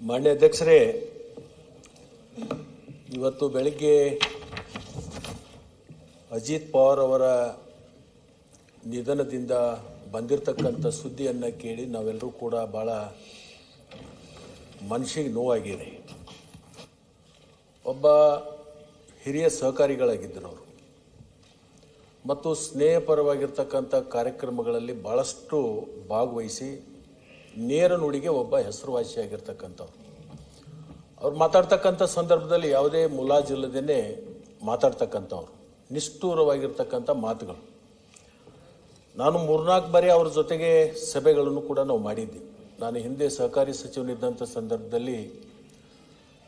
ಮಾನ್ಯ ಅಧ್ಯಕ್ಷರೇ, ಇವತ್ತು ಬೆಳಿಗ್ಗೆ ಅಜಿತ್ ಪವಾರ್ ಅವರ ನಿಧನದಿಂದ ಬಂದಿರತಕ್ಕಂಥ ಸುದ್ದಿಯನ್ನು ಕೇಳಿ ನಾವೆಲ್ಲರೂ ಕೂಡ ಭಾಳ ಮನಸ್ಸಿಗೆ ನೋವಾಗಿದೆ. ಒಬ್ಬ ಹಿರಿಯ ಸಹಕಾರಿಗಳಾಗಿದ್ದರು ಅವರು ಮತ್ತು ಸ್ನೇಹಪರವಾಗಿರ್ತಕ್ಕಂಥ ಕಾರ್ಯಕ್ರಮಗಳಲ್ಲಿ ಭಾಳಷ್ಟು ಭಾಗವಹಿಸಿ ನೇರ ನುಡಿಗೆ ಒಬ್ಬ ಹೆಸರುವಾಸಿಯಾಗಿರ್ತಕ್ಕಂಥವ್ರು. ಅವ್ರು ಮಾತಾಡ್ತಕ್ಕಂಥ ಸಂದರ್ಭದಲ್ಲಿ ಯಾವುದೇ ಮುಲಾಜಿಲ್ಲದೇ ಮಾತಾಡ್ತಕ್ಕಂಥವ್ರು. ನಿಷ್ಠೂರವಾಗಿರ್ತಕ್ಕಂಥ ಮಾತುಗಳು. ನಾನು ಮೂರ್ನಾಲ್ಕು ಬಾರಿ ಅವ್ರ ಜೊತೆಗೆ ಸಭೆಗಳನ್ನು ಕೂಡ ನಾವು ಮಾಡಿದ್ದೆ ನಾನು ಹಿಂದೆ ಸಹಕಾರಿ ಸಚಿವನಿದ್ದಂಥ ಸಂದರ್ಭದಲ್ಲಿ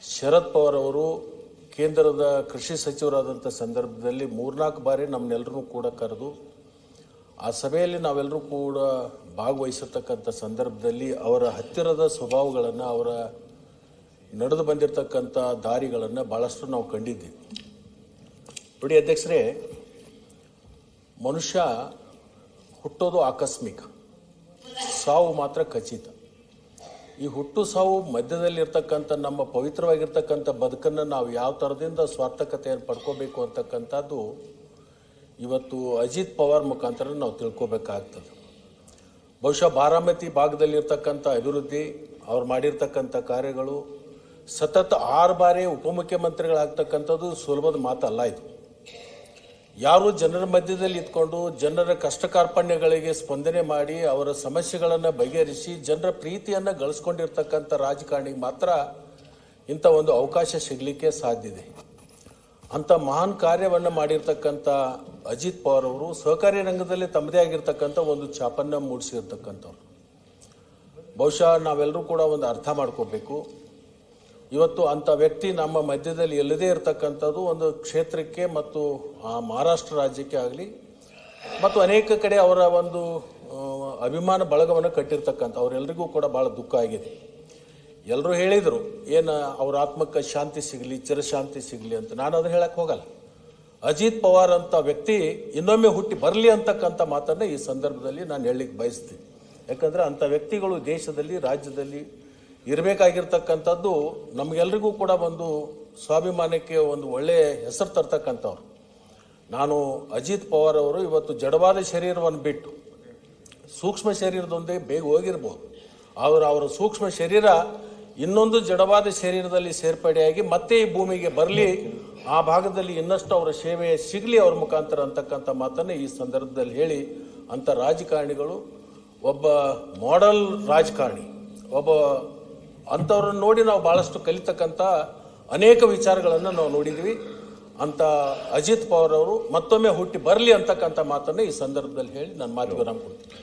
ಶರದ್ ಪವಾರ್ ಅವರು ಕೇಂದ್ರದ ಕೃಷಿ ಸಚಿವರಾದಂಥ ಸಂದರ್ಭದಲ್ಲಿ ಮೂರ್ನಾಲ್ಕು ಬಾರಿ ನಮ್ಮನ್ನೆಲ್ಲರೂ ಕೂಡ ಕರೆದು, ಆ ಸಭೆಯಲ್ಲಿ ನಾವೆಲ್ಲರೂ ಕೂಡ ಭಾಗವಹಿಸಿರ್ತಕ್ಕಂಥ ಸಂದರ್ಭದಲ್ಲಿ ಅವರ ಹತ್ತಿರದ ಸ್ವಭಾವಗಳನ್ನು, ಅವರ ನಡೆದು ಬಂದಿರತಕ್ಕಂಥ ದಾರಿಗಳನ್ನು ಭಾಳಷ್ಟು ನಾವು ಕಂಡಿದ್ದೀವಿ. ನೋಡಿ ಅಧ್ಯಕ್ಷರೇ, ಮನುಷ್ಯ ಹುಟ್ಟೋದು ಆಕಸ್ಮಿಕ. ಸಾವು ಮಾತ್ರ ಖಚಿತ. ಈ ಹುಟ್ಟು ಸಾವು ಮಧ್ಯದಲ್ಲಿರ್ತಕ್ಕಂಥ ನಮ್ಮ ಪವಿತ್ರವಾಗಿರ್ತಕ್ಕಂಥ ಬದುಕನ್ನು ನಾವು ಯಾವ ಥರದಿಂದ ಸ್ವಾರ್ಥಕತೆಯನ್ನು ಪಡ್ಕೋಬೇಕು ಅಂತಕ್ಕಂಥದ್ದು ಇವತ್ತು ಅಜಿತ್ ಪವಾರ್ ಮುಖಾಂತರ ನಾವು ತಿಳ್ಕೊಬೇಕಾಗ್ತದೆ. ಬಹುಶಃ ಬಾರಾಮತಿ ಭಾಗದಲ್ಲಿರ್ತಕ್ಕಂಥ ಅಭಿವೃದ್ಧಿ, ಅವ್ರು ಮಾಡಿರ್ತಕ್ಕಂಥ ಕಾರ್ಯಗಳು, ಸತತ ಆರು ಬಾರಿ ಉಪಮುಖ್ಯಮಂತ್ರಿಗಳಾಗ್ತಕ್ಕಂಥದ್ದು ಸುಲಭದ ಮಾತಲ್ಲ ಇದು. ಯಾರು ಜನರ ಮಧ್ಯದಲ್ಲಿ ಇದ್ಕೊಂಡು ಜನರ ಕಷ್ಟ ಕಾರ್ಪಣ್ಯಗಳಿಗೆ ಸ್ಪಂದನೆ ಮಾಡಿ ಅವರ ಸಮಸ್ಯೆಗಳನ್ನು ಬಗೆಹರಿಸಿ ಜನರ ಪ್ರೀತಿಯನ್ನು ಗಳಿಸ್ಕೊಂಡಿರ್ತಕ್ಕಂಥ ರಾಜಕಾರಣಿಗೆ ಮಾತ್ರ ಇಂಥ ಒಂದು ಅವಕಾಶ ಸಿಗಲಿಕ್ಕೆ ಸಾಧ್ಯ ಇದೆ. ಅಂಥ ಮಹಾನ್ ಕಾರ್ಯವನ್ನು ಮಾಡಿರ್ತಕ್ಕಂಥ ಅಜಿತ್ ಪವಾರ್ ಅವರು ಸಹಕಾರಿ ರಂಗದಲ್ಲಿ ತಮ್ಮದೇ ಆಗಿರ್ತಕ್ಕಂಥ ಒಂದು ಛಾಪನ್ನು ಮೂಡಿಸಿರ್ತಕ್ಕಂಥವ್ರು. ಬಹುಶಃ ನಾವೆಲ್ಲರೂ ಕೂಡ ಒಂದು ಅರ್ಥ ಮಾಡ್ಕೋಬೇಕು. ಇವತ್ತು ಅಂಥ ವ್ಯಕ್ತಿ ನಮ್ಮ ಮಧ್ಯದಲ್ಲಿ ಎಲ್ಲದೇ ಇರತಕ್ಕಂಥದ್ದು ಒಂದು ಕ್ಷೇತ್ರಕ್ಕೆ ಮತ್ತು ಆ ಮಹಾರಾಷ್ಟ್ರ ರಾಜ್ಯಕ್ಕೆ ಆಗಲಿ ಮತ್ತು ಅನೇಕ ಕಡೆ ಅವರ ಒಂದು ಅಭಿಮಾನ ಬಳಗವನ್ನು ಕಟ್ಟಿರ್ತಕ್ಕಂಥ, ಅವರೆಲ್ಲರಿಗೂ ಕೂಡ ಭಾಳ ದುಃಖ ಆಗಿದೆ. ಎಲ್ಲರೂ ಹೇಳಿದರು, ಏನು ಅವ್ರ ಆತ್ಮಕ್ಕೆ ಶಾಂತಿ ಸಿಗಲಿ, ಚಿರಶಾಂತಿ ಸಿಗಲಿ ಅಂತ. ನಾನು ಅದನ್ನು ಹೇಳಕ್ಕೆ ಹೋಗಲ್ಲ. ಅಜಿತ್ ಪವಾರ್ ಅಂತ ವ್ಯಕ್ತಿ ಇನ್ನೊಮ್ಮೆ ಹುಟ್ಟಿ ಬರಲಿ ಅಂತಕ್ಕಂಥ ಮಾತನ್ನು ಈ ಸಂದರ್ಭದಲ್ಲಿ ನಾನು ಹೇಳಲಿಕ್ಕೆ ಬಯಸ್ತೀನಿ. ಯಾಕಂದರೆ ಅಂಥ ವ್ಯಕ್ತಿಗಳು ದೇಶದಲ್ಲಿ, ರಾಜ್ಯದಲ್ಲಿ ಇರಬೇಕಾಗಿರ್ತಕ್ಕಂಥದ್ದು ನಮಗೆಲ್ರಿಗೂ ಕೂಡ ಒಂದು ಸ್ವಾಭಿಮಾನಕ್ಕೆ ಒಂದು ಒಳ್ಳೆಯ ಹೆಸರು ತರ್ತಕ್ಕಂಥವ್ರು. ನಾನು ಅಜಿತ್ ಪವಾರ್ ಅವರು ಇವತ್ತು ಜಡವಾದ ಶರೀರವನ್ನು ಬಿಟ್ಟು ಸೂಕ್ಷ್ಮ ಶರೀರದೊಂದಿಗೆ ಬೇಗ ಹೋಗಿರ್ಬೋದು. ಅವರ ಅವರ ಸೂಕ್ಷ್ಮ ಶರೀರ ಇನ್ನೊಂದು ಜಡವಾದ ಶರೀರದಲ್ಲಿ ಸೇರ್ಪಡೆಯಾಗಿ ಮತ್ತೆ ಈ ಭೂಮಿಗೆ ಬರಲಿ, ಆ ಭಾಗದಲ್ಲಿ ಇನ್ನಷ್ಟು ಅವರ ಸೇವೆ ಸಿಗಲಿ ಅವ್ರ ಮುಖಾಂತರ ಅಂತಕ್ಕಂಥ ಮಾತನ್ನು ಈ ಸಂದರ್ಭದಲ್ಲಿ ಹೇಳಿ ಅಂಥ ರಾಜಕಾರಣಿಗಳು, ಒಬ್ಬ ಮಾಡೆಲ್ ರಾಜಕಾರಣಿ, ಒಬ್ಬ ಅಂಥವ್ರನ್ನ ನೋಡಿ ನಾವು ಭಾಳಷ್ಟು ಕಲಿತಕ್ಕಂಥ ಅನೇಕ ವಿಚಾರಗಳನ್ನು ನಾವು ನೋಡಿದ್ವಿ ಅಂತ ಅಜಿತ್ ಪವಾರ್ ಅವರು ಮತ್ತೊಮ್ಮೆ ಹುಟ್ಟಿ ಬರಲಿ ಅಂತಕ್ಕಂಥ ಮಾತನ್ನು ಈ ಸಂದರ್ಭದಲ್ಲಿ ಹೇಳಿ ನನ್ನ ಮಾತುಗಳನ್ನು ಕೊಡ್ತೀನಿ.